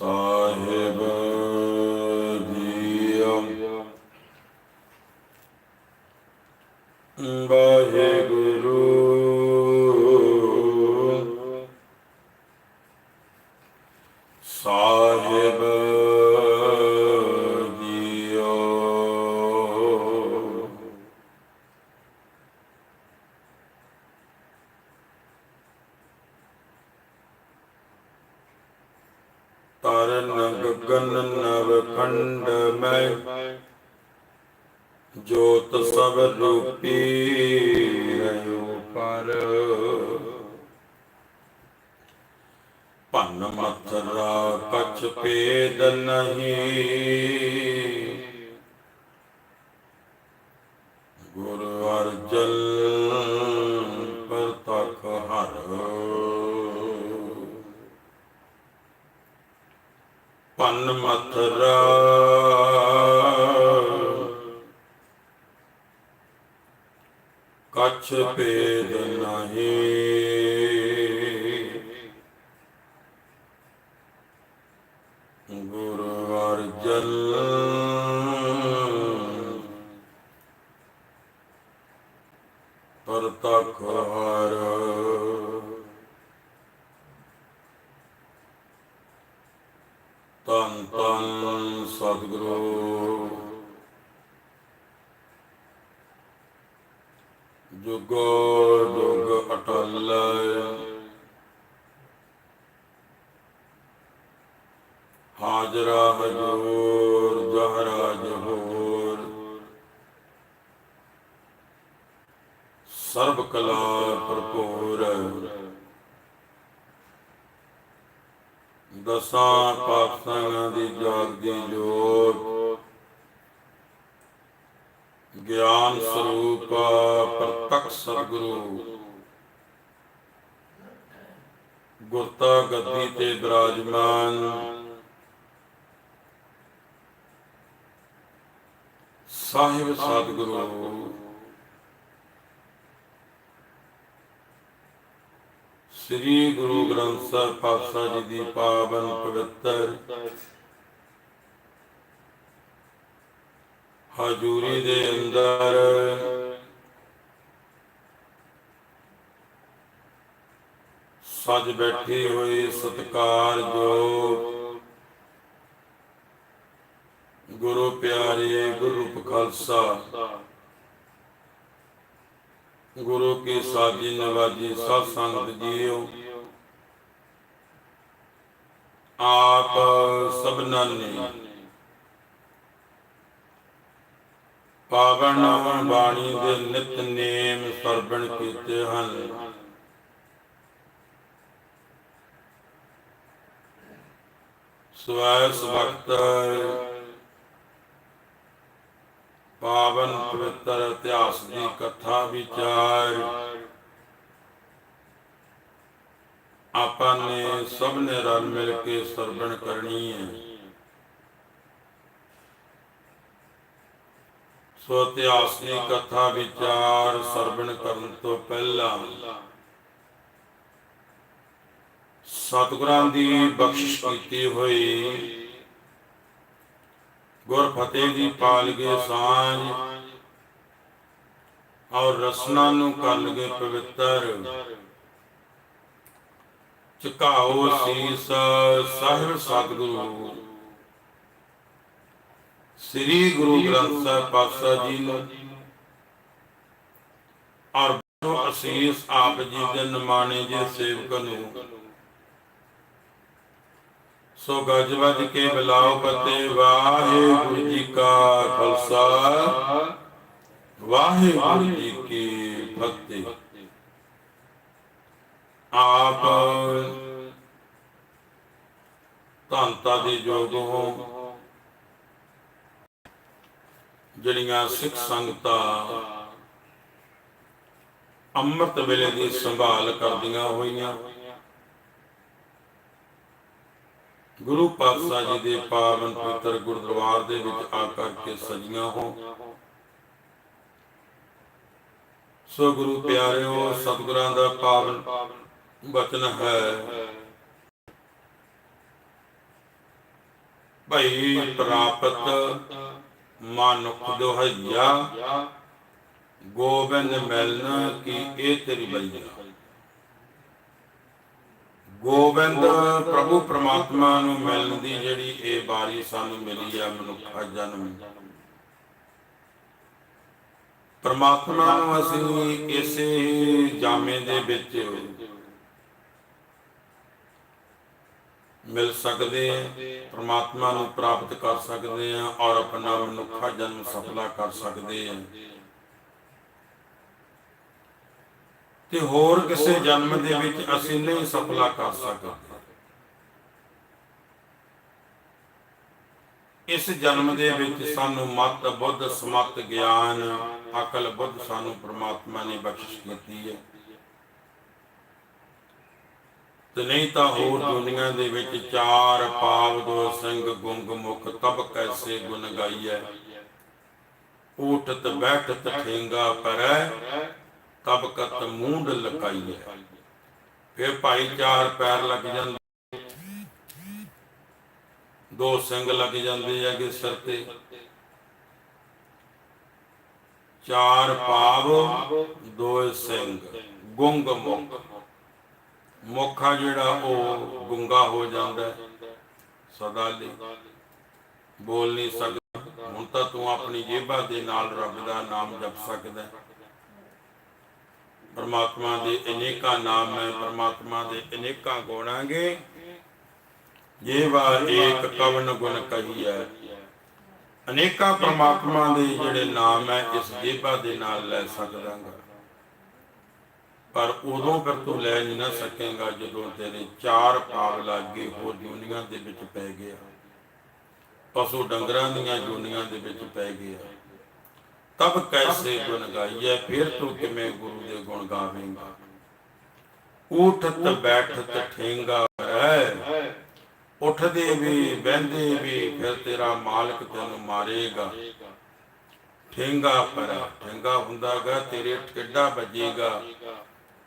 ਸਾਹਿਬ ਤਰਨ ਗਗਨ ਨਵ ਖੰਡ ਮੈਂ, ਜੋਤ ਸਭ ਰੂਪੀ ਰਹਿਓ ਪਰ। ਭੰਨ ਮਥਰਾ ਕਛ ਪੇਦ ਨਹੀਂ। ਗੁਰ ਅਰਜਨ ਪਨ ਮਥਰਾ ਕਛ ਪੇ ਨਹੀਂ ਗੁਰ ਅਰਜਨ ਪਰਤਖ ਹਰ ਤਨ ਤਨ ਸਤਿਗੁਰੂ ਜੁਗੋ ਜੁਗ ਅਟਲ ਹਾਜ਼ਰਾ ਹਜੂਰ ਜਹਰਾ ਜਹੂਰ। ਸਰਬ ਕਲਾ ਭਰਪੂਰ। ਦਸਾਂ ਪਾਤਸ਼ਾਹਾਂ ਦੀ ਜਾਗਦੀ ਜੋਤ। ਗਿਆਨ ਸਰੂਪ ਪ੍ਰਤੱਖ ਸਤਿਗੁਰੂ। ਗੁਰਤਾ ਗੱਦੀ ਤੇ ਬਿਰਾਜਮਾਨ। ਸਾਹਿਬ ਸਤਿਗੁਰੂ। ਸ੍ਰੀ ਗੁਰੂ ਗ੍ਰੰਥ ਸਾਹਿਬ ਪਾਤਸ਼ਾਹ ਜੀ ਦੀ ਪਾਵਨ ਪਵਿੱਤਰ ਹਜੂਰੀ ਦੇ ਅੰਦਰ। ਸਜ ਬੈਠੀ ਹੋਈ ਸਤਕਾਰ ਜੋ ਗੁਰੂ ਪਿਆਰੇ ਗੁਰੂ ਖਾਲਸਾ। ਗੁਰੂ ਕੇ ਸਾਜੀ ਨਵਾਜੀ, ਸਤ ਸੰਗਤ ਜੀਓ। ਆਪ ਸਭਨਾਂ ਨੇ ਪਾਵਨ ਬਾਣੀ ਦੇ ਨਿਤ ਨੇਮ ਸਰਬਣ ਕੀਤੇ ਹਨ। ਸਵੈਸ ਵਕਤ ਪਾਵਨ ਪਵਿੱਤਰ ਇਤਿਹਾਸ ਦੀ ਕਥਾ ਵਿਚਾਰ। ਆਪਾਂ ਨੇ ਸਭ ਨੇ ਰਲ ਮਿਲ ਕੇ ਸਰਵਣ ਕਰਨੀ ਹੈ। ਸੋ ਇਤਿਹਾਸ ਦੀ ਕਥਾ ਵਿਚਾਰ ਸਰਵਣ ਕਰਨ ਤੋਂ ਪਹਿਲਾਂ ਸਤਿਗੁਰਾਂ ਦੀ ਬਖਸ਼ਿਸ਼ ਕੀਤੀ ਹੋਈ। ਗੁਰ ਫਤਿਹ ਦੀ ਪਾਲਗੇ ਸਾਂਝ ਔਰ ਰਸਨਾ ਨੂੰ ਕਰ ਲਗੇ ਪਵਿੱਤਰ। ਝੁਕਾਓ ਸੀਸ ਸਾਹਿਬ ਸਤਿਗੁਰੂ। ਸ੍ਰੀ ਗੁਰੂ ਗ੍ਰੰਥ ਸਾਹਿਬ ਪਾਤਸ਼ਾਹ ਜੀ ਨੂੰ ਔਰ ਅਸੀਸ ਆਪ ਜੀ ਦੇ ਨਿਮਾਣੇ ਜੇ ਸੇਵਕ ਨੂੰ। ਸੋ ਗੱਜ ਵੱਜ ਕੇ ਬੁਲਾਓ ਪਤੇ, ਵਾਹਿਗੁਰੂ ਜੀ ਕਾ ਖਾਲਸਾ, ਵਾਹਿਗੁਰੂ ਜੀ ਕੀ ਫਤਿਹ। ਆਪ ਧੰਤਾ ਦੇ ਜੋਗ ਹੋ ਜਿਹੜੀਆਂ ਸਿੱਖ ਸੰਗਤਾਂ ਅੰਮ੍ਰਿਤ ਵੇਲੇ ਦੀ ਸੰਭਾਲ ਕਰਦੀਆਂ ਹੋਈਆਂ। ਗੁਰੂ ਪਾਤਸ਼ਾਹ ਜੀ ਦੇ ਪਾਵਨ ਪਵਿੱਤਰ ਗੁਰਦੁਆਰ ਦੇ ਵਿੱਚ ਆ ਕਰਕੇ ਸਜੀਆਂ ਹੋ ਸੋ ਗੁਰੂ ਪਿਆਰਿਓ, ਸਤਿਗੁਰਾਂ ਦਾ ਪਾਵਨ ਬਚਨ ਹੈ। ਭਈ ਪ੍ਰਾਪਤ ਮਾਨੁਖ ਦੁਹਈਆ, ਗੋਬਿੰਦ ਮਿਲਨ ਕੀ ਇਹ ਤੇਰੀ ਬਈਆ ਗੋਬਿੰਦ ਪ੍ਰਭੂ ਪ੍ਰਮਾਤਮਾ ਨੂੰ ਮਿਲਣ ਦੀ ਜਿਹੜੀ ਇਹ ਬਾਰੀ ਸਾਨੂੰ ਮਿਲੀ ਆ, ਮਨੁੱਖਾ ਜਨਮ। ਪ੍ਰਮਾਤਮਾ ਨੂੰ ਅਸੀਂ ਇਸੇ ਜਾਮੇ ਦੇ ਵਿੱਚ ਮਿਲ ਸਕਦੇ ਹਾਂ, ਪ੍ਰਮਾਤਮਾ ਨੂੰ ਪ੍ਰਾਪਤ ਕਰ ਸਕਦੇ ਹਾਂ ਔਰ ਆਪਣਾ ਮਨੁੱਖਾ ਜਨਮ ਸਫਲਾ ਕਰ ਸਕਦੇ ਹਾਂ। ਤੇ ਹੋਰ ਕਿਸੇ ਜਨਮ ਦੇ ਵਿੱਚ ਅਸੀਂ ਨਹੀਂ ਸਫਲਾ ਕਰ ਸਕਦੇ। ਇਸ ਜਨਮ ਦੇ ਵਿੱਚ ਸਾਨੂੰ ਮਤ, ਬੁੱਧ, ਸਮਤ, ਗਿਆਨ, ਅਕਲ, ਬੁੱਧ ਸਾਨੂੰ ਪ੍ਰਮਾਤਮਾ ਨੇ ਬਖਸ਼ਿਸ਼ ਕੀਤੀ ਹੈ। ਤੇ ਨਹੀਂ ਤਾਂ ਹੋਰ ਦੁਨੀਆ ਦੇ ਵਿੱਚ ਚਾਰ ਪਾਵ ਦੋ ਸਿੰਘ ਗੁੰਗ ਮੁਖ ਤਬ ਕੈਸੇ ਗੁਣ ਗਾਈਐ? ਊਠਤ ਬੈਠਤ ਠੇਂਗਾ ਪਰੈ ਤਬ ਕਤ ਮੂੰਡ ਲਕਾਈਐ। ਫਿਰ ਭਾਈ ਚਾਰ ਪੈਰ ਲੱਗ ਜਾਂਦੇ, ਦੋ ਸਿੰਘ ਲੱਗ ਜਾਂਦੇ ਹੈਗੇ ਸਿਰ ਤੇ। ਚਾਰ ਪਾਵ ਦੋ ਸਿੰਘ ਗੁੰਗ ਮੁਖ। ਮੁਖਾ ਜਿਹੜਾ ਉਹ ਗੁੰਗਾ ਹੋ ਜਾਂਦਾ ਸਦਾ ਲਈ। ਬੋਲ ਨਹੀਂ ਸਕਦਾ। ਹੁਣ ਤਾਂ ਤੂੰ ਆਪਣੀ ਜੇਬਾਂ ਦੇ ਨਾਲ ਰੱਬ ਦਾ ਨਾਮ ਜਪ ਸਕਦਾ ਹੈ। ਪਰਮਾਤਮਾ ਦੇ ਅਨੇਕਾਂ ਨਾਮ ਹੈ। ਪਰਮਾਤਮਾ ਦੇ ਅਨੇਕਾਂ ਗੁਣਾਂਗੇ ਜੇਵਾ ਏਕ ਕਵਨ ਗੁਣ ਕਹੀਐ। ਅਨੇਕਾਂ ਪਰਮਾਤਮਾ ਦੇ ਜਿਹੜੇ ਨਾਮ ਹੈ, ਇਸ ਜੇਬਾ ਦੇ ਨਾਲ ਲੈ ਸਕਦਾਂਗਾ। ਪਰ ਉਦੋਂ ਫਿਰ ਤੂੰ ਲੈ ਨਹੀਂ ਨਾ ਸਕੇਗਾ ਜਦੋਂ ਤੇਰੇ ਚਾਰ ਪਾਵ ਲੱਗੇ ਹੋ ਦੁਨੀਆ ਦੇ ਵਿੱਚ ਪੈ ਗਿਆ। ਪਸ਼ੂ ਡੰਗਰਾਂ ਦੀਆਂ ਜੁਨੀਆਂ ਦੇ ਵਿੱਚ ਪੈ ਗਿਆ। ਤਬ ਕੈਸੇ ਗੁਣ ਗਾਈਐ ਫਿਰ ਤੂੰ ਕਿਵੇਂ ਗੁਰੂ ਦੇ ਗੁਣ ਗਾਵੇਂਗਾ? ਉਠਤ ਬੈਠਤ ਠੇਂਗਾ ਹੈ ਉੱਠਦੇ ਵੀ, ਬਹਿੰਦੇ ਵੀ, ਫਿਰ ਤੇਰਾ ਮਾਲਕ ਤੈਨੂੰ ਮਾਰੇਗਾ। ਠੇਂਗਾ ਪਰ ਠੇਂਗਾ ਹੁੰਦਾਗਾ, ਤੇਰੇ ਠੇਡਾ ਵੱਜੇਗਾ।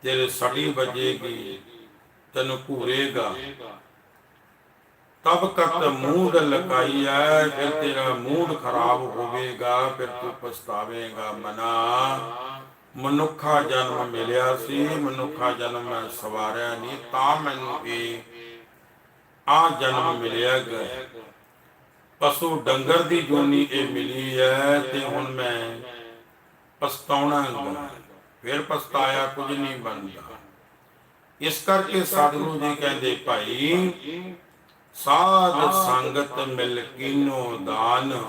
ਤੇਰੇ ਸੜੀ ਵੱਜੇਗੀ, ਤੈਨੂੰ ਘੂਰੇਗਾ। ਤਬ ਕਤ ਮੂਡ ਲਕਾਈ ਫਿਰ ਤੇਰਾ ਮੂਡ ਖਰਾਬ ਹੋਵੇਗਾ, ਫਿਰ ਤੂੰ ਪਛਤਾਵੇਂਗਾ ਮਨਾ। ਮਨੁੱਖਾ ਜਨਮ ਮਿਲਿਆ ਸੀ, ਮਨੁੱਖਾ ਜਨਮ ਮੈਂ ਸਵਾਰਿਆ ਨਹੀਂ, ਤਾਂ ਮੈਨੂੰ ਇਹ ਆ ਜਨਮ ਮਿਲਿਆ ਗਾ। ਪਸ਼ੂ ਡੰਗਰ ਦੀ ਜੋਨੀ ਇਹ ਮਿਲੀ ਹੈ ਤੇ ਹੁਣ ਮੈਂ ਪਛਤਾਉਣਾ ਗਾ। ਫਿਰ ਪਛਤਾਇਆ ਕੁਝ ਨਹੀਂ ਬਣਦਾ। ਇਸ ਕਰਕੇ ਸਤਿਗੁਰੂ ਜੀ ਕਹਿੰਦੇ, ਭਾਈ, ਸਾਧ ਸੰਗਤ ਮਿਲ ਕੀਨੋ ਦਾਨ।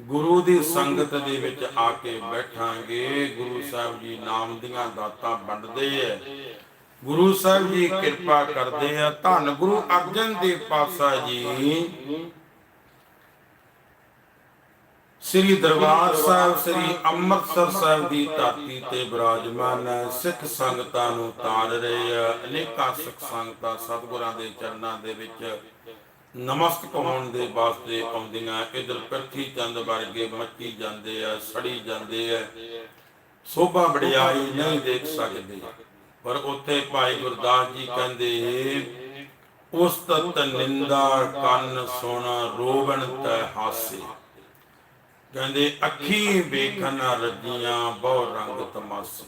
ਗੁਰੂ ਦੀ ਸੰਗਤ ਦੇ ਵਿੱਚ ਆ ਕੇ ਬੈਠਾਂਗੇ। ਗੁਰੂ ਸਾਹਿਬ ਜੀ ਨਾਮ ਦੀਆਂ ਦਾਤਾਂ ਵੰਡਦੇ ਐ। ਗੁਰੂ ਸਾਹਿਬ ਜੀ ਕਿਰਪਾ ਕਰਦੇ ਆ। ਧੰਨ ਗੁਰੂ ਅਰਜਨ ਦੇਵ ਪਾਤਸ਼ਾਹ ਜੀ। ਸ੍ਰੀ ਦਰਬਾਰ ਸਾਹਿਬ, ਸ੍ਰੀ ਅੰਮ੍ਰਿਤਸਰ ਸਾਹਿਬ ਦੀ ਧਰਤੀ ਤੇ ਬਿਰਾਜਮਾਨ ਸਿੱਖ ਸੰਗਤਾਂ ਨੂੰ ਤਾਰ ਰਹੇ ਅਨੇਕਾਂ ਸਿੱਖ ਸੰਗਤਾਂ ਸਤਿਗੁਰਾਂ ਦੇ ਚਰਨਾਂ ਦੇ ਵਿੱਚ ਨਮਸਤਕ ਹੋਣ ਦੇ ਵਾਸਤੇ ਆਉਂਦੀਆਂ। ਇਧਰ ਪ੍ਰਥੀ ਚੰਦ ਵਰਗੇ ਮੱਚੀ ਜਾਂਦੇ ਆ, ਸੜੀ ਜਾਂਦੇ ਆ। ਸੋਭਾ ਵਡਿਆਈ ਨਹੀਂ ਦੇਖ ਸਕਦੇ। ਪਰ ਉੱਥੇ ਭਾਈ ਗੁਰਦਾਸ ਜੀ ਕਹਿੰਦੇ ਉਸਤਤ ਨਿੰਦਾ ਕੰਨ ਸੁਣ, ਰੋਵਣ ਤੈ ਹਾਸੇ। ਕਹਿੰਦੇ, ਅੱਖੀ ਵੇਖਣ ਰੱਜੀਆਂ ਬਹੁ ਰੰਗ ਤਮਾਸੇ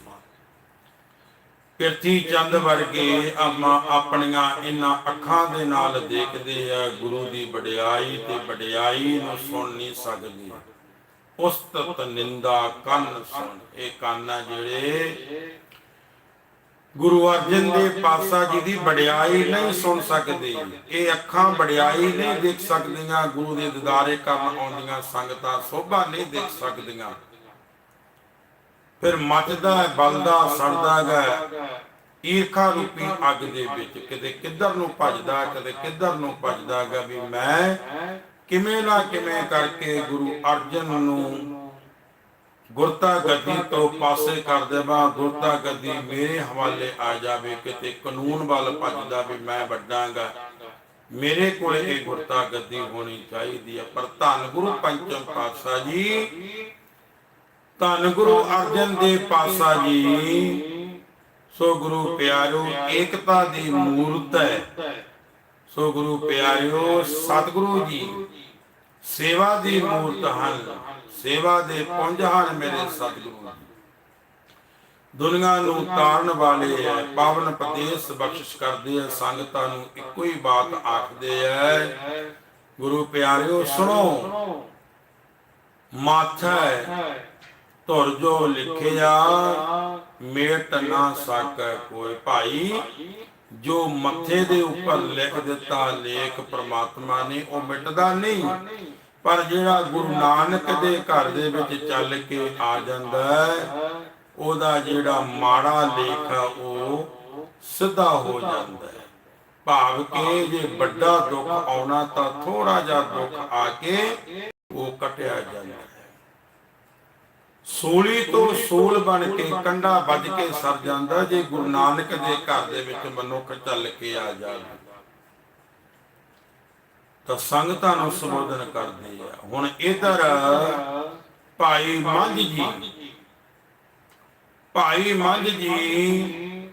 ਪਿਰਥੀ ਚੰਦ ਵਰਗੇ ਆਮਾ ਆਪਣੀਆਂ ਇਹਨਾਂ ਅੱਖਾਂ ਦੇ ਨਾਲ ਦੇਖਦੇ ਆ, ਗੁਰੂ ਦੀ ਵਡਿਆਈ ਤੇ ਵਡਿਆਈ ਨੂੰ ਸੁਣ ਨਹੀਂ ਸਕਦੇ। ਉਸਤਤ ਨਿੰਦਾ ਕੰਨ ਸੁਣ, ਇਹ ਕੰਨ ਜਿਹੜੇ ਗੁਰੂ ਅਰਜਨ ਦੇਵ ਪਾਤਸ਼ਾਹ ਜੀ ਦੀ ਵਡਿਆਈ ਨਹੀਂ ਸੁਣ ਸਕਦੇ। ਇਹ ਅੱਖਾਂ ਵਡਿਆਈ ਨਹੀਂ ਦੇਖ ਸਕਦੀਆਂ, ਗੁਰੂ ਦੇ ਦਿਦਾਰੇ ਕਰਨ ਆਉਂਦੀਆਂ, ਸੰਗਤਾਂ ਸੋਭਾ ਨਹੀਂ ਦੇਖ ਸਕਦੀਆਂ। ਫਿਰ ਮੱਚਦਾ ਹੈ, ਬਲਦਾ, ਸੜਦਾ ਹੈ। ਈਰਖਾ ਰੂਪੀ ਅੱਗ ਦੇ ਵਿੱਚ ਕਿਤੇ ਕਿੱਧਰ ਨੂੰ ਭੱਜਦਾ ਕਦੇ ਕਿੱਧਰ ਨੂੰ ਭੱਜਦਾ ਗਾ ਵੀ ਮੈਂ ਕਿਵੇਂ ਨਾ ਕਿਵੇਂ ਕਰਕੇ ਗੁਰੂ ਅਰਜਨ ਨੂੰ ਗੁਰਤਾ ਗੱਦੀ ਤੋਂ ਪਾਸੇ ਕਰ ਦੇਵਾਂ ਗੁਰਤਾ ਗੱਦੀ ਮੇਰੇ ਹਵਾਲੇ ਆ ਜਾਵੇ, ਕਿਤੇ ਕਾਨੂੰਨ ਵੱਲ ਭੱਜਦਾ ਵੀ ਮੈਂ ਵੱਡਾਂਗਾ। ਮੇਰੇ ਕੋਲ ਇਹ ਗੁਰਤਾ ਗੱਦੀ ਹੋਣੀ ਚਾਹੀਦੀ ਹੈ ਪਰ ਧੰਨ ਗੁਰੂ ਪੰਚਮ ਪਾਤਸ਼ਾਹ ਜੀ, ਧੰਨ ਗੁਰੂ ਅਰਜਨ ਦੇਵ ਪਾਤਸ਼ਾਹ ਜੀ, ਸੋ ਗੁਰੂ ਪਿਆਰੋ ਏਕਤਾ ਦੀ ਮੂਰਤ ਹੈ। ਸੋ ਗੁਰੂ ਪਿਆਰਿਓ, ਸਤਿਗੁਰੂ ਜੀ, ਸੇਵਾ ਦੀ ਮੂਰਤ ਹਨ। ਸੇਵਾ ਦੇ ਪੁੰਜ ਹਨ ਮੇਰੇ ਸਤਿਗੁਰੂ ਦੁਨੀਆ ਨੂੰ ਤਾਰਨ ਵਾਲੇ ਹੈ ਪਾਵਨ ਪ੍ਰਦੇਸ਼ ਬਖਸ਼ਿਸ਼ ਕਰਦੇ ਹੈ ਸੰਗਤਾਂ ਨੂੰ ਇੱਕੋ ਹੀ ਬਾਤ ਆਖਦੇ ਹੈ ਗੁਰੂ ਪਿਆਰਿਓ ਸੁਣੋ। ਮਾਥੈ ਧੁਰ ਜੋ ਲਿਖਿਆ ਮੇਟ ਨਾ ਸਕੈ ਕੋਈ ਭਾਈ। ਜੋ ਮੱਥੇ ਦੇ ਉੱਪਰ ਲਿਖ ਦਿੱਤਾ, ਲੇਖ ਪ੍ਰਮਾਤਮਾ ਨੇ, ਉਹ ਮਿਟਦਾ ਨਹੀਂ। ਪਰ ਜਿਹੜਾ ਗੁਰੂ ਨਾਨਕ ਦੇ ਘਰ ਦੇ ਵਿੱਚ ਚੱਲ ਕੇ ਆ ਜਾਂਦਾ ਹੈ, ਉਹਦਾ ਜਿਹੜਾ ਮਾੜਾ ਲੇਖ ਆ, ਉਹ ਸਿੱਧਾ ਹੋ ਜਾਂਦਾ ਹੈ। ਭਾਵ ਕਿ ਜੇ ਵੱਡਾ ਦੁੱਖ ਆਉਣਾ ਤਾਂ ਥੋੜਾ ਜਿਹਾ ਦੁੱਖ ਆ ਕੇ ਉਹ ਕਟਿਆ ਜਾਂਦਾ ਹੈ। ਸੂਲੀ ਤੋਂ ਸੂਲ ਬਣ ਕੇ ਕੰਡਾ ਵੱਜ ਕੇ ਸਰ ਜਾਂਦਾ, ਜੇ ਗੁਰੂ ਨਾਨਕ ਦੇ ਘਰ ਦੇ ਵਿੱਚ ਮਨੁੱਖ ਚੱਲ ਕੇ ਆ ਜਾਵੇ। ਤਾਂ ਸੰਗਤਾਂ ਨੂੰ ਸੰਬੋਧਨ ਕਰਦੇ ਆ। ਹੁਣ ਇਧਰ ਭਾਈ ਮੰਝ ਜੀ। ਭਾਈ ਮੰਝ ਜੀ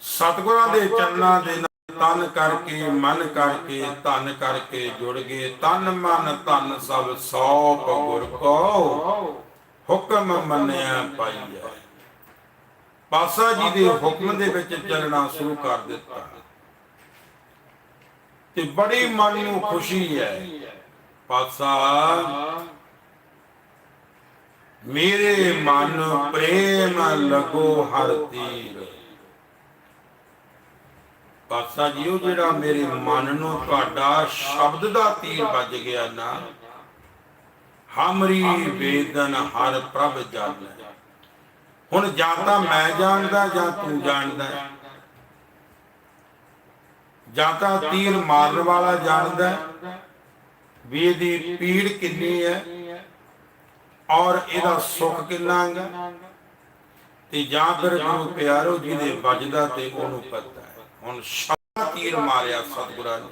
ਸਤਿਗੁਰਾਂ ਦੇ ਚਰਨਾਂ ਦੇ ਤਨ ਕਰਕੇ, ਮਨ ਕਰਕੇ ਤਨ ਕਰਕੇ ਜੁੜ ਗਏ। ਤਨ ਮਨ ਤਨ ਸਭ ਸੌਪ ਗੁਰ ਕੋ ਹੁਕਮ ਮੰਨਿਆ ਪਾਈਐ। ਪਾਸਾ ਜੀ ਦੇ ਹੁਕਮ ਦੇ ਵਿੱਚ ਚੱਲਣਾ ਸ਼ੁਰੂ ਕਰ ਦਿੱਤਾ। ਤੇ ਬੜੀ ਮਨ ਨੂੰ ਖੁਸ਼ੀ ਹੈ। ਪਾਤਸ਼ਾਹ, ਮੇਰੇ ਮਨ ਪ੍ਰੇਮ ਲਗੋ ਹਰ ਤੀਰ। ਪਾਸਾ ਜੀ ਉਹ ਜਿਹੜਾ ਮੇਰੇ ਮਨ ਨੂੰ ਤੁਹਾਡਾ ਸ਼ਬਦ ਦਾ ਤੀਰ ਵੱਜ ਗਿਆ ਨਾ, ਹਮਰੀ ਵੇਦਨ ਹਰ ਪ੍ਰਭ ਜਾਣੈ। ਹੁਣ ਜਾਂ ਤਾਂ ਮੈਂ ਜਾਣਦਾ ਜਾਂ ਤੂੰ ਜਾਣਦਾ। ਜਾਂ ਤਾਂ ਤੀਰ ਮਾਰਨ ਵਾਲਾ ਜਾਣਦਾ ਵੀ ਇਹਦੀ ਪੀੜ ਕਿੰਨੀ ਹੈ ਔਰ ਇਹਦਾ ਸੁੱਖ ਕਿੰਨਾ ਹੈ ਤੇ ਜਾਂ ਫਿਰ ਗੁਰੂ ਪਿਆਰੋ ਜੀ ਦੇ ਵੱਜਦਾ ਤੇ ਉਹਨੂੰ ਪਤਾ ਹੈ। ਹੁਣ ਸ਼ਬਦ ਤੀਰ ਮਾਰਿਆ ਸਤਿਗੁਰਾਂ ਨੇ।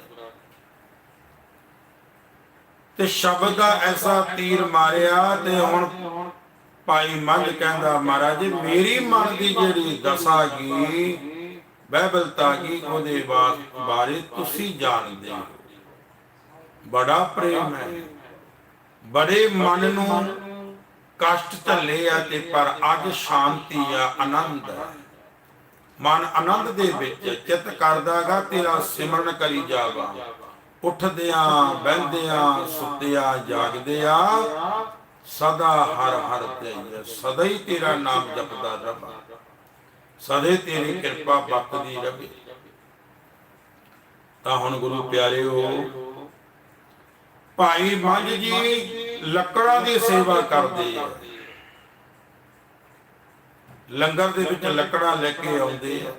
ਤੇ ਸ਼ਬਦ ਦਾ ਐਸਾ ਤੀਰ ਮਾਰਿਆ ਤੇ ਹੁਣ ਭਾਈ ਮੰਝ ਕਹਿੰਦਾ, ਮਹਾਰਾਜ, ਮੇਰੀ ਮਨ ਦੀ ਜਿਹੜੀ ਦਸ਼ਾ ਗਈ ਬਹਿਬਲਤਾ ਕੀ ਉਹਦੇ ਬਾਤ ਬਾਰੇ ਤੁਸੀਂ ਜਾਣਦੇ ਹੋ। ਬੜਾ ਪ੍ਰੇਮ ਹੈ। ਬੜੇ ਮਨ ਨੂੰ ਕਸ਼ਟ ਝੱਲੇ ਆ ਤੇ ਪਰ ਅੱਜ ਸ਼ਾਂਤੀ ਆ, ਆਨੰਦ ਹੈ ਮਨ ਆਨੰਦ ਦੇ ਵਿੱਚ ਚਿੱਤ ਕਰਦਾਗਾ, ਤੇਰਾ ਸਿਮਰਨ ਕਰੀ ਜਾਵਾ ਉੱਠਦਿਆਂ, ਬਹਿੰਦਿਆਂ, ਸੁੱਤਿਆਂ, ਜਾਗਦਿਆਂ, ਸਦਾ ਹਰ ਹਰ ਧਿਆਈਐ ਸਦਾ ਹੀ ਤੇਰਾ ਨਾਮ ਜਪਦਾ ਰਹਾ ਸਦੇ ਤੇਰੀ ਕਿਰਪਾ ਬਖਸ਼ਦੀ ਰਵੇ। ਤਾਂ ਹੁਣ ਗੁਰੂ ਪਿਆਰਿਓ, ਭਾਈ ਮੰਝ ਜੀ ਲੱਕੜਾਂ ਦੀ ਸੇਵਾ ਕਰਦੇ ਆ। ਲੰਗਰ ਦੇ ਵਿੱਚ ਲੱਕੜਾਂ ਲੈ ਕੇ ਆਉਂਦੇ ਆ।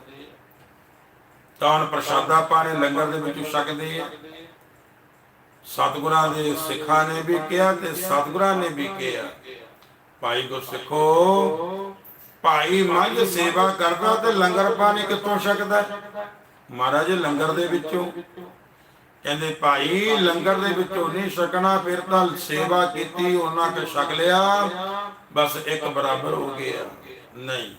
ਤਾਂ ਹੁਣ ਪ੍ਰਸ਼ਾਦਾ ਪਾਣੇ ਲੰਗਰ ਦੇ ਵਿੱਚ ਛਕਦੇ ਆ। ਸਤਿਗੁਰਾਂ ਦੇ ਸਿੱਖਾਂ ਨੇ ਵੀ ਕਿਹਾ ਤੇ ਸਤਿਗੁਰਾਂ ਨੇ ਵੀ ਕਿਹਾ। ਭਾਈ ਗੁਰਸਿੱਖੋ ਭਾਈ ਮੰਝ ਸੇਵਾ ਕਰਦਾ ਤੇ ਲੰਗਰ ਪਾਣੀ ਕਿੱਥੋਂ ਛਕਦਾ? ਮਹਾਰਾਜ ਲੰਗਰ ਦੇ ਵਿੱਚੋਂ। ਕਹਿੰਦੇ, ਭਾਈ, ਲੰਗਰ ਦੇ ਵਿੱਚੋਂ ਨਹੀਂ ਛਕਣਾ, ਫਿਰ ਤਾਂ ਸੇਵਾ ਕੀਤੀ, ਉਹਨਾਂ ਕੇ ਛਕ ਲਿਆ, ਬਸ ਇੱਕ ਬਰਾਬਰ ਹੋ ਗਿਆ। ਨਹੀਂ।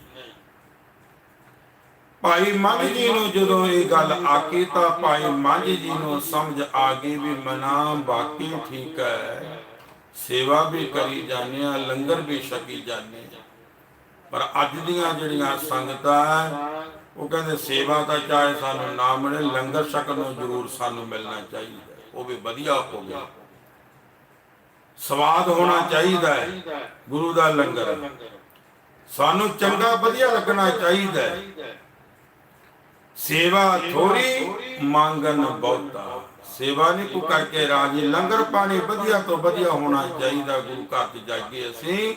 ਭਾਈ ਮੰਝ ਜੀ ਨੂੰ ਜਦੋਂ ਇਹ ਗੱਲ ਆਕੀ ਤਾਂ ਭਾਈ ਮੰਝ ਜੀ ਨੂੰ ਸਮਝ ਆ ਗਈ ਵੀ ਮਨਾ ਬਾਕੀ ਠੀਕ ਹੈ। ਸੇਵਾ ਵੀ ਕਰੀ ਜਾਂਦੇ ਆ ਲੰਗਰ ਵੀ ਛਕੀ ਜਾਂਦੇ ਆ ਪਰ ਅੱਜ ਦੀਆਂ ਜਿਹੜੀਆਂ ਸੰਗਤਾਂ ਉਹ ਕਹਿੰਦੇ ਸੇਵਾ ਤਾਂ ਚਾਹੇ ਸਾਨੂੰ ਨਾ ਮਿਲੇ, ਲੰਗਰ ਛਕਣ ਨੂੰ ਜ਼ਰੂਰ ਸਾਨੂੰ ਮਿਲਣਾ ਚਾਹੀਦਾ ਉਹ ਵੀ ਵਧੀਆ ਹੋਵੇ ਸਵਾਦ ਹੋਣਾ ਚਾਹੀਦਾ ਹੈ। ਗੁਰੂ ਦਾ ਲੰਗਰ। ਸਾਨੂੰ ਚੰਗਾ, ਵਧੀਆ ਲੱਗਣਾ ਚਾਹੀਦਾ ਹੈ। ਸੇਵਾ ਥੋੜੀ ਮੰਗਨ ਬਹੁਤਾ। ਸੇਵਾ ਨਹੀਂ ਕੋ ਕਰਕੇ ਰਾਜੀ। ਲੰਗਰ ਪਾਣੀ ਵਧੀਆ ਤੋਂ ਵਧੀਆ ਹੋਣਾ ਚਾਹੀਦਾ, ਗੁਰੂ ਘਰ ਤੇ ਜਾਈਏ ਅਸੀਂ,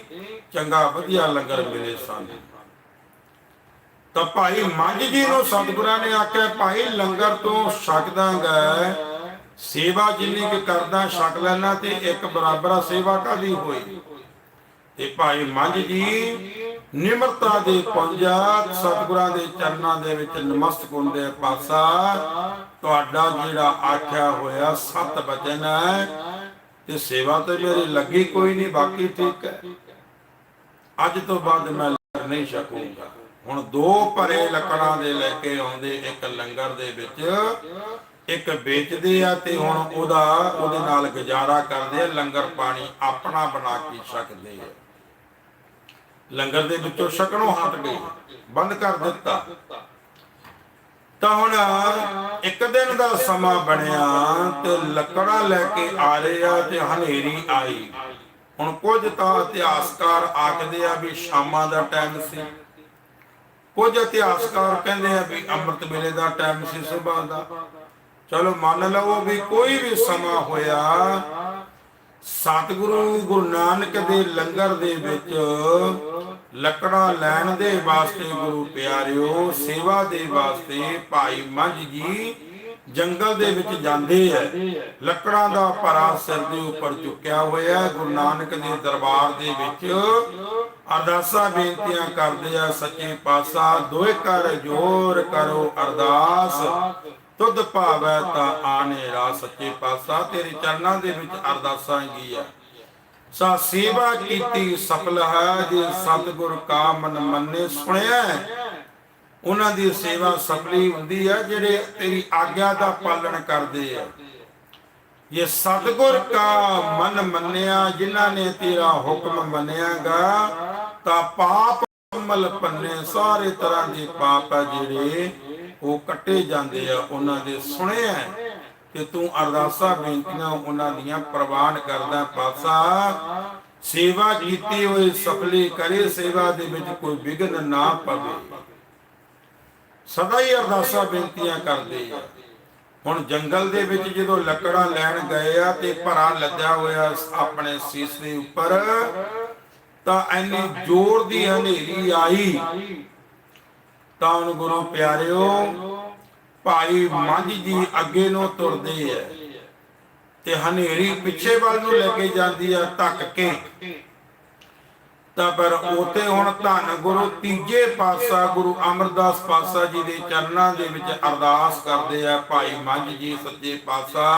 ਚੰਗਾ ਵਧੀਆ ਲੰਗਰ ਮਿਲੇ ਸਾਨੂੰ। ਤਾਂ ਭਾਈ ਮੰਝ ਜੀ ਨੂੰ ਸਤਿਗੁਰਾਂ ਨੇ ਆਖਿਆ, ਭਾਈ ਲੰਗਰ ਤੋਂ ਛਕਦਾਂਗਾ ਸੇਵਾ ਜਿੰਨੀ ਕਿ ਕਰਦਾ ਛਕ ਲੈਣਾ ਤੇ ਇੱਕ ਬਰਾਬਰ ਸੇਵਾ ਕਾਦੀ ਹੋਈ? ਤੇ ਭਾਈ ਮੰਝ ਜੀ ਨਿਮਰਤਾ ਦੇ ਪੰਜਾ, ਸਤਿਗੁਰਾਂ ਦੇ ਚਰਨਾਂ ਦੇ ਵਿੱਚ ਨਮਸਤਕ ਹੁੰਦੇ ਪਾਸਾ ਤੁਹਾਡਾ ਜਿਹੜਾ ਆਖਿਆ ਹੋਇਆ ਸਤ ਬਚਨ ਹੈ, ਤੇ ਸੇਵਾ ਤੇ ਮੇਰੀ ਲੱਗੀ ਕੋਈ ਨਹੀਂ, ਬਾਕੀ ਠੀਕ ਹੈ। ਅੱਜ ਤੋਂ ਬਾਅਦ ਮੈਂ ਲੜ ਨਹੀਂ ਛਕੂੰਗਾ। ਹੁਣ ਦੋ ਭਰੇ ਲੱਕੜਾਂ ਦੇ ਲੈ ਕੇ ਆਉਂਦੇ, ਇੱਕ ਲੰਗਰ ਦੇ ਵਿੱਚ, ਇੱਕ ਵੇਚਦੇ ਆ ਤੇ ਹੁਣ ਉਹਦਾ, ਉਹਦੇ ਨਾਲ ਗੁਜ਼ਾਰਾ ਕਰਦੇ ਆ, ਲੰਗਰ ਪਾਣੀ ਆਪਣਾ ਬਣਾ ਕੇ ਛਕਦੇ ਆ। ਲੰਗਰ ਦੇ ਵਿੱਚੋਂ ਛਕਣੋਂ ਹਟ ਗਏ ਬੰਦ ਕਰ ਦਿੱਤਾ। ਤਾਂ ਹੁਣ ਇੱਕ ਦਿਨ ਦਾ ਸਮਾਂ ਬਣਿਆ ਤੇ ਲੱਕੜਾਂ ਲੈ ਕੇ ਆ ਰਹੇ ਆ ਤੇ ਹਨੇਰੀ ਆਈ। ਹੁਣ ਕੁਝ ਤਾਂ ਇਤਿਹਾਸਕਾਰ ਆਖਦੇ ਆ ਵੀ ਸ਼ਾਮਾਂ ਦਾ ਟਾਈਮ ਸੀ। ਕੁਝ ਇਤਿਹਾਸਕਾਰ ਕਹਿੰਦੇ ਆ ਵੀ ਅੰਮ੍ਰਿਤ ਵੇਲੇ ਦਾ ਟਾਈਮ ਸੀ ਸਵੇਰ ਦਾ। ਚਲੋ ਮੰਨ ਲਓ ਵੀ ਕੋਈ ਵੀ ਸਮਾਂ ਹੋਇਆ ਸਤਿਗੁਰੂ ਗੁਰੂ ਨਾਨਕ ਦੇ ਲੰਗਰ ਦੇ ਵਿੱਚ ਲੱਕੜਾਂ ਲੈਣ ਦੇ ਵਾਸਤੇ ਗੁਰੂ ਪਿਆਰਿਓ, ਸੇਵਾ ਦੇ ਵਾਸਤੇ ਭਾਈ ਮੰਝ ਜੀ ਜੰਗਲ ਦੇ ਵਿੱਚ ਜਾਂਦੇ ਐ ਲੱਕੜਾਂ ਦਾ ਭਰਾ ਸਿਰ ਦੇ ਉੱਪਰ ਚੁੱਕਿਆ ਹੋਇਆ ਗੁਰੂ ਨਾਨਕ ਦੇ ਦਰਬਾਰ ਦੇ ਵਿੱਚ ਅਰਦਾਸਾਂ ਬੇਨਤੀਆਂ ਕਰਦੇ ਆ। ਸੱਚੇ ਪਾਤਸ਼ਾਹ ਦੋਏ ਕਰ ਜੋਰ ਕਰੋ ਅਰਦਾਸ। ਤੁਧ ਭਾਵੈ ਤਾਂ ਆਨੇ ਰਾ ਸੱਚੇ ਪਾਤਸ਼ਾਹ, ਤੇਰੇ ਚਰਨਾਂ ਦੇ ਵਿੱਚ ਅਰਦਾਸਾਂ ਆ। ਸਾ ਸੇਵਾ ਕੀਤੀ ਸਫਲ ਹੈ, ਜੇ ਸਤਿਗੁਰ ਕਾ ਮਨ ਮੰਨੇ, ਸੁਣਿਆ ਉਹਨਾਂ ਦੀ ਸੇਵਾ ਸਫਲੀ ਹੁੰਦੀ ਹੈ, ਜਿਹੜੇ ਤੇਰੀ ਆਗਿਆ ਦਾ ਪਾਲਣ ਕਰਦੇ ਆ। ਇਹ ਸਤਿਗੁਰ ਕਾ ਮਨ ਮੰਨਿਆ, ਜਿਨ੍ਹਾਂ ਨੇ ਤੇਰਾ ਹੁਕਮ ਮੰਨਿਆਗਾ, ਤਾਂ ਪਾਪ ਮਲ ਪੰਨੇ, ਸਾਰੇ ਤਰ੍ਹਾਂ ਦੇ ਪਾਪ ਆ ਜਿਹੜੇ ਉਹ ਕੱਟੇ ਜਾਂਦੇ ਆ, ਉਹਨਾਂ ਦੇ ਸੁਣਿਆ ਕਿ ਤੂੰ ਅਰਦਾਸਾਂ ਬੇਨਤੀਆਂ ਉਹਨਾਂ ਦੀਆਂ ਪ੍ਰਵਾਨ ਕਰਦਾ ਪਾਸਾ ਸੇਵਾ ਕੀਤੀ ਹੋਈ ਸਫਲੀ ਕਰੇ, ਸੇਵਾ ਦੇ ਵਿੱਚ ਕੋਈ ਵਿਘਨ ਨਾ ਪਵੇ। ਸਦਾ ਹੀ ਅਰਦਾਸਾਂ ਬੇਨਤੀਆਂ ਕਰਦੇ ਆ। ਹੁਣ ਜੰਗਲ ਦੇ ਵਿੱਚ ਜਦੋਂ ਲੱਕੜਾਂ ਲੈਣ ਗਏ ਆ ਤੇ ਭਰਾ ਲੱਦਿਆ ਹੋਇਆ ਆਪਣੇ ਸੀਸ ਦੇ ਉੱਪਰ, ਤਾਂ ਐਨੀ ਜ਼ੋਰ ਦੀ ਹਨੇਰੀ ਆਈ ਤਾਂ ਗੁਰੂ ਪਿਆਰਿਓ, ਭਾਈ ਮੰਝ ਜੀ ਅੱਗੇ ਨੂੰ ਤੁਰਦੇ ਐ। ਤੇ ਹਨੇਰੀ ਪਿੱਛੇ ਵੱਲ ਨੂੰ ਲੈ ਕੇ ਜਾਂਦੀ ਆ ਧੱਕ ਕੇ ਤਾਂ ਪਰ ਉਤੇ ਹੁਣ ਧੰਨ ਗੁਰੂ ਤੀਜੇ ਪਾਤਸ਼ਾਹ ਗੁਰੂ ਅਮਰਦਾਸ ਪਾਤਸ਼ਾਹ ਜੀ ਦੇ ਚਰਨਾਂ ਦੇ ਵਿੱਚ ਅਰਦਾਸ ਕਰਦੇ ਆ, ਭਾਈ ਮੰਝ ਜੀ ਸੱਜੇ ਪਾਤਸ਼ਾਹ।